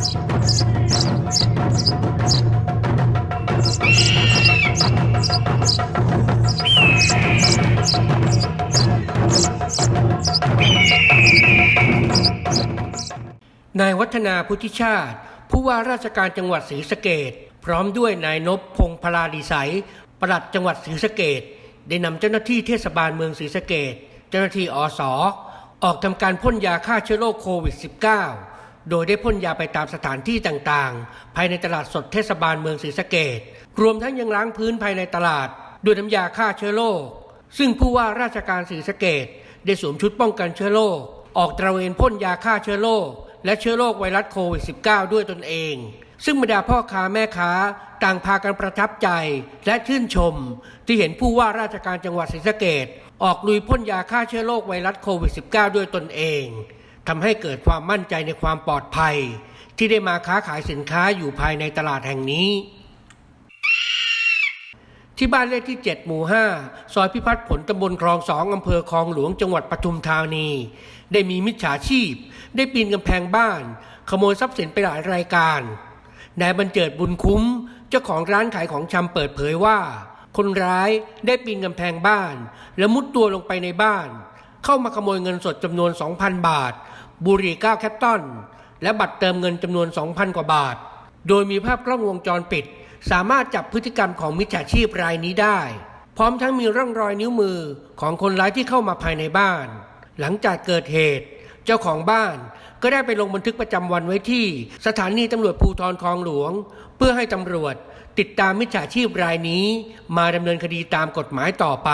นายวัฒนาพุทธิชาติ ผู้ว่าราชการจังหวัดศรีสะเกดพร้อมด้วยนายนพพงษ์พลาดีใสยปลัดจังหวัดศรีสะเกดได้นำเจ้าหน้าที่เทศบาลเมืองศรีสะเกดเจ้าหน้าที่อสออกทำการพ่นยาฆ่าเชื้อโรคโควิด -19 โดยได้พ่นยาไปตามสถานที่ต่างๆ ภายในตลาดสดเทศบาลเมืองศรีสะเกดรวมทั้งยังล้างพื้นภายในตลาด ด้วยน้ำยาฆ่าเชื้อโรค ซึ่งผู้ว่าราชการศรีสะเกดได้สวมชุดป้องกันเชื้อโรค ออกตระเวนพ่นยาฆ่าเชื้อโรค และเชื้อโรคไวรัสโควิด -19 ด้วยตนเอง ซึ่งบรรดาพ่อค้าแม่ค้า ต่างพากันประทับใจและชื่นชม ที่เห็นผู้ว่าราชการจังหวัดศรีสะเกดออกลุยพ่นยาฆ่าเชื้อโรคไวรัสโควิด -19 ด้วยตนเอง ทำให้เกิดความมั่นใจในความปลอดภัย ที่ได้มาค้าขายสินค้าอยู่ภายในตลาดแห่งนี้ ที่บ้านเลขที่ 7 หมู่ 5 ซอยพิพัฒน์ผลตำบลคลองสองอำเภอคลองหลวงจังหวัดปทุมธานี ได้มีมิจฉาชีพ ได้ปีนกำแพงบ้าน ขโมยทรัพย์สินไปหลายรายการนายบรรเจิดบุญคุ้ม เจ้าของร้านขายของชำเปิดเผยว่า คนร้ายได้ปีนกำแพงบ้าน แล้วมุดตัวลงไปในบ้าน เข้ามาขโมยเงินสดจำนวน 2,000 บาท บุหรี่9แคปตอนและบัตรเติมเงินจำนวน 2,000 กว่าบาท โดยมีภาพกล้องวงจรปิด สามารถจับพฤติกรรมของมิจฉาชีพรายนี้ได้ พร้อมทั้งมีร่องรอยนิ้วมือของคนร้ายที่เข้ามาภายในบ้าน หลังจากเกิดเหตุ เจ้าของบ้านก็ได้ไปลงบันทึกประจำวันไว้ที่ สถานีตำรวจภูธรคลองหลวง เพื่อให้ตำรวจติดตามมิจฉาชีพรายนี้ มาดำเนินคดีตามกฎหมายต่อไป